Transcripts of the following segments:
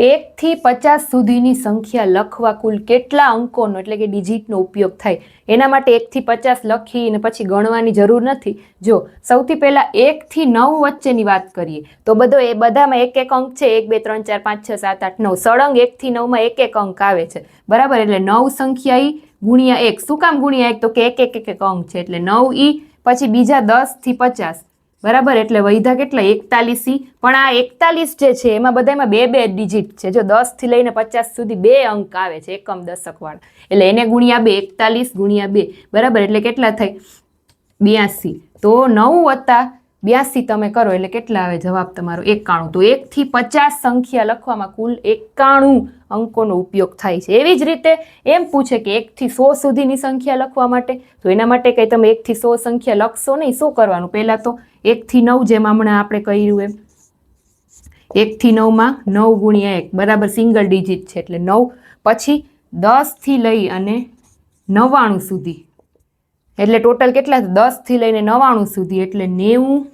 એકથી પચાસ સુધીની સંખ્યા લખવા કુલ કેટલા અંકોનો એટલે કે ડિજિટનો ઉપયોગ થાય? એના માટે એકથી પચાસ લખીને પછી ગણવાની જરૂર નથી. જો, સૌથી પહેલાં એકથી નવ વચ્ચેની વાત કરીએ, તો બધો એ બધામાં એક એક અંક છે. એક, બે, ત્રણ, ચાર, પાંચ, છ, સાત, આઠ, નવ. સળંગ એકથી નવમાં એક એક અંક આવે છે. બરાબર? એટલે નવ સંખ્યા ઈ ગુણ્યા એક. શું કામ ગુણ્યા એક? તો કે એક એક એક અંક છે. એટલે નવ ઈ, પછી બીજા દસથી પચાસ. બરાબર? એટલે વૈધા કેટલા? એકતાલીસ પણ આ એકતાલીસ જે છે, એમાં બધામાં બે બે ડિજિટ છે. જો દસથી લઈને પચાસ સુધી બે અંક આવે છે, એકમ દશકવાળા એટલે એને ગુણ્યા બે, એકતાલીસ ગુણ્યા બે. બરાબર? એટલે કેટલા થાય? બ્યાસી. તો નવ વત્તા બ્યાસી તમે કરો, એટલે કેટલા આવે જવાબ તમારો? એકાણું. તો એકથી પચાસ સંખ્યા લખવામાં કુલ એકાણું અંકોનો ઉપયોગ થાય છે. એવી જ રીતે એમ પૂછે કે એકથી સો સુધીની સંખ્યા લખવા માટે. તો એના માટે કંઈ તમે એકથી સો સંખ્યા લખશો નહીં, શું કરવાનું? પહેલાં તો એકથી નવ જેમ હમણાં આપણે કર્યું એમ. એકથી નવમાં નવ ગુણ્યા એક. બરાબર સિંગલ ડિજિટ છે એટલે નવ. પછી દસથી લઈ અને નવ્વાણું સુધી. એટલે ટોટલ કેટલા? દસથી લઈને નવ્વાણું સુધી. એટલે નેવું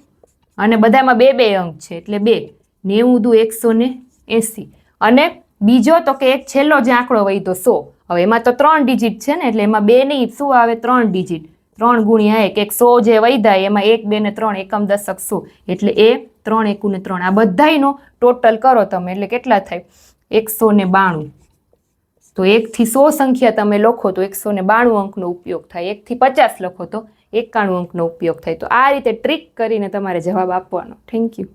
અને બધામાં બે બે અંક છે. એટલે બે. નેવું દુ એકસો ને એંસી. અને બીજો તો કે એક છેલ્લો જે આંકડો વહી સો. હવે એમાં તો ત્રણ ડિજિટ છે ને, એટલે એમાં બે નહીં. શું આવે? ત્રણ ડિજિટ ત્રણ ગુણ્યા એક એક સો જે વૈધાય, એમાં એક, બે ને ત્રણ એકમ દશક સો એટલે એ ત્રણ એકુ ને ત્રણ. આ બધાયનો ટોટલ કરો તમે, એટલે કેટલા થાય? એકસો ને બાણું. તો એકથી સો સંખ્યા તમે લખો તો એકસો ને બાણું અંકનો ઉપયોગ થાય. એકથી પચાસ લખો તો એકાણું અંકનો ઉપયોગ થાય. તો આ રીતે ટ્રીક કરીને તમારે જવાબ આપવાનો. Thank you